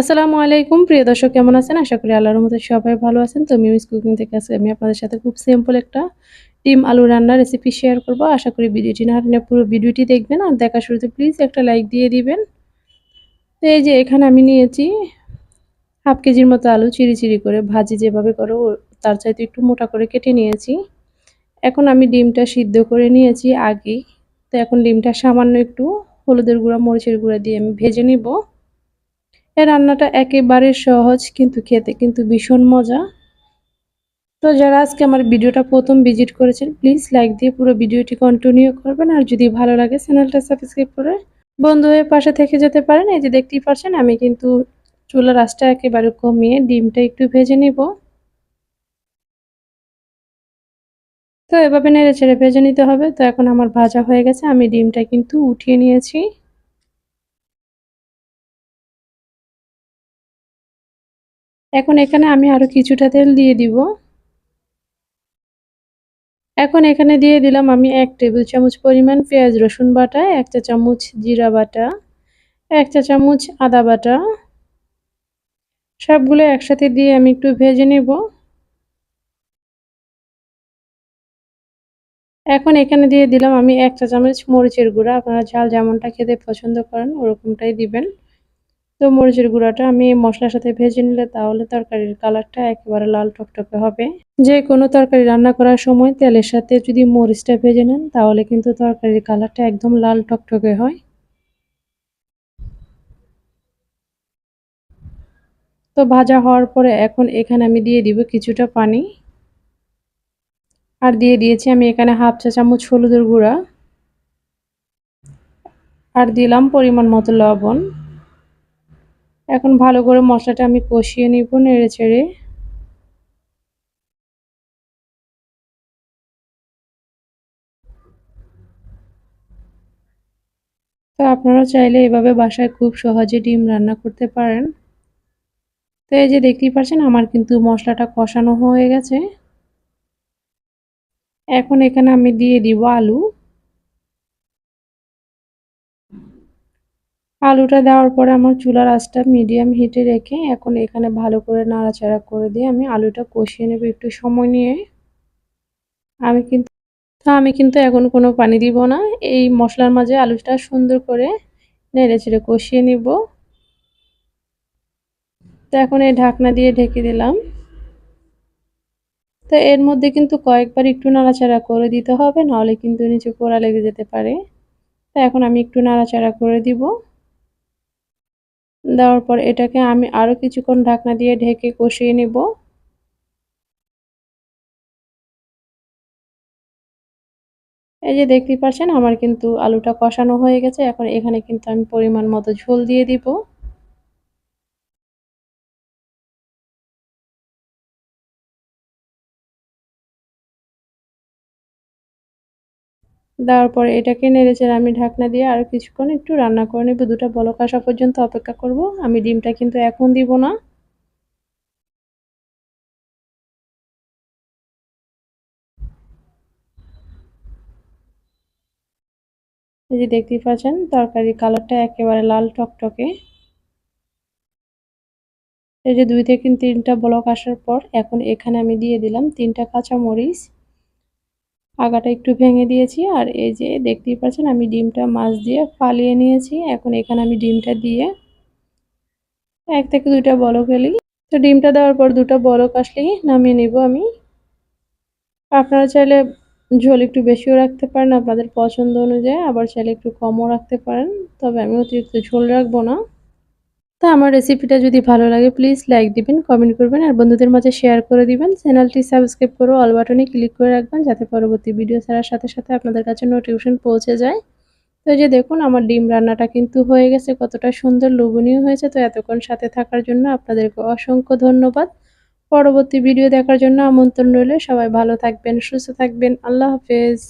আসসালামু আলাইকুম। প্রিয় দর্শক, কেমন আছেন? আশা করি আল্লাহর মতো সবাই ভালো আছেন। তো মিমিস কুকিং থেকে আছে আমি আপনাদের সাথে খুব সিম্পল একটা ডিম আলু রান্নার রেসিপি শেয়ার করব। আশা করি ভিডিওটি না হারিয়ে পুরো ভিডিওটি দেখবেন আর দেখা শুরুতে প্লিজ একটা লাইক দিয়ে দিবেন। তো এই যে এখানে আমি নিয়েছি হাফ কেজির মতো আলু চিরি চিরি করে ভাজি যেভাবে করো তার চাইতে একটু মোটা করে কেটে নিয়েছি। এখন আমি ডিমটা সিদ্ধ করে নিয়েছি আগেই। তো এখন ডিমটা সামান্য একটু হলুদের গুঁড়া, মরিচের গুঁড়া দিয়ে আমি ভেজে নিব। এই রান্নাটা একেবারে সহজ, কিন্তু খেতে কিন্তু ভীষণ মজা। তো যারা আজকে আমার ভিডিওটা প্রথম ভিজিট করেছেন, প্লিজ লাইক দিয়ে পুরো ভিডিওটি কন্টিনিউ করবেন। আর যদি ভালো লাগে, চ্যানেলটা সাবস্ক্রাইব করে বন্ধু হয়ে পাশে থেকে যেতে পারেন। এই যে দেখতেই পারছেন আমি কিন্তু চুলার আঁচটা একেবারে কমিয়ে ডিমটা একটু ভেজে নিব। তো এভাবে নেড়ে ছেড়ে ভেজে নিতে হবে। তো এখন আমার ভাজা হয়ে গেছে, আমি ডিমটা কিন্তু উঠিয়ে নিয়েছি। এখন এখানে আমি আরও কিছুটা তেল দিয়ে দিব। এখন এখানে দিয়ে দিলাম আমি এক টেবিল চামচ পরিমাণ পেঁয়াজ, রসুন বাটা, এক চা চামচ জিরা বাটা, এক চা চামচ আদা বাটা। সবগুলো একসাথে দিয়ে আমি একটু ভেজে নেব। এখন এখানে দিয়ে দিলাম আমি এক চা চামচ মরিচের গুঁড়া। আপনারা ঝাল যেমনটা খেতে পছন্দ করেন, ওরকমটাই দিবেন। তো মরিচের গুঁড়াটা আমি মশলার সাথে ভেজে নিলে তাহলে তরকারির কালারটা একেবারে লাল টকটকে হবে। যে কোনো তরকারি রান্না করার সময় তেলের সাথে যদি মরিচটা ভেজে নেন, তাহলে কিন্তু তরকারির কালারটা একদম লাল টকটকে হয়। তো ভাজা হওয়ার পরে এখন এখানে আমি দিয়ে দিব কিছুটা পানি। আর দিয়ে দিয়েছি আমি এখানে হাফ চা চামচ হলুদের গুঁড়া। আর দিলাম পরিমাণ মতো লবণ। এখন ভালো করে মশলাটা আমি কষিয়ে নিব নেড়ে ছেড়ে তো আপনারা চাইলে এভাবে বাসায় খুব সহজে ডিম রান্না করতে পারেন। তো এই যে দেখতেই পাচ্ছেন, আমার কিন্তু মশলাটা কষানো হয়ে গেছে। এখন এখানে আমি দিয়ে দিব আলু। আলুটা দেওয়ার পরে আমার চুলার আঁচটা মিডিয়াম হিটে রেখে এখন এখানে ভালো করে নাড়াচাড়া করে দিয়ে আমি আলুটা কষিয়ে নেব একটু সময় নিয়ে। আমি কিন্তু তা আমি কিন্তু এখন কোনো পানি দিব না। এই মশলার মাঝে আলুটা সুন্দর করে নেড়ে চেড়ে কষিয়ে নিব। তো এখন এই ঢাকনা দিয়ে ঢেকে দিলাম। তো এর মধ্যে কিন্তু কয়েকবার একটু নাড়াচাড়া করে দিতে হবে, নাহলে কিন্তু নিচে পোড়া লেগে যেতে পারে। তো এখন আমি একটু নাড়াচাড়া করে দিব। দেওয়ার পর এটাকে আমি আরও কিছুক্ষণ ঢাকনা দিয়ে ঢেকে কষিয়ে নিব। এই যে দেখতে পাচ্ছেন, আমার কিন্তু আলুটা কষানো হয়ে গেছে। এখন এখানে কিন্তু আমি পরিমাণ মতো ঝোল দিয়ে দিব। দেওয়ার পরে এটাকে নেড়েচেড়ে আমি ঢাকনা দিয়ে আরও কিছুক্ষণ একটু রান্না করে নেব। দুটো বলক আসা পর্যন্ত অপেক্ষা করব। আমি ডিমটা কিন্তু এখন দিব না। এই যে দেখতেই পাচ্ছেন, তরকারির কালারটা একেবারে লাল টকটকে। এই যে দুই থেকে তিনটা ব্লক আসার পর এখন এখানে আমি দিয়ে দিলাম তিনটা কাঁচা মরিচ আগাটা একটু ভেঙে দিয়েছি আর এই যে দেখতেই পাচ্ছেন আমি ডিমটা মাছ দিয়ে ফালিয়ে নিয়েছি। এখন এখানে আমি ডিমটা দিয়ে এক থেকে দুইটা বলক এলি। তো ডিমটা দেওয়ার পর দুটো বলক আসলেই নামিয়ে নিব আমি। আপনারা চাইলে ঝোল একটু বেশিও রাখতে পারেন, আপনাদের পছন্দ অনুযায়ী, আবার চাইলে একটু কমও রাখতে পারেন, তবে আমি অতিরিক্ত ঝোল রাখব না। তো আমার রেসিপিটা যদি ভালো লাগে প্লিজ লাইক দিবেন কমেন্ট করবেন, আর বন্ধুদের মাঝে শেয়ার করে দিবেন। চ্যানেলটি সাবস্ক্রাইব করে অল বাটনে ক্লিক করে রাখবেন, যাতে পরবর্তী ভিডিও ছাড়ার সাথে সাথে আপনাদের কাছে নোটিফিকেশন পৌঁছে যায়। তো যে দেখুন, আমার ডিম রান্নাটা কিন্তু হয়ে গেছে, কতটা সুন্দর, লোভনীয় হয়েছে। তো এতক্ষণ সাথে থাকার জন্য আপনাদেরকে অসংখ্য ধন্যবাদ। পরবর্তী ভিডিও দেখার জন্য আমন্ত্রণ রইলে। সবাই ভালো থাকবেন, সুস্থ থাকবেন। আল্লাহ হাফেজ।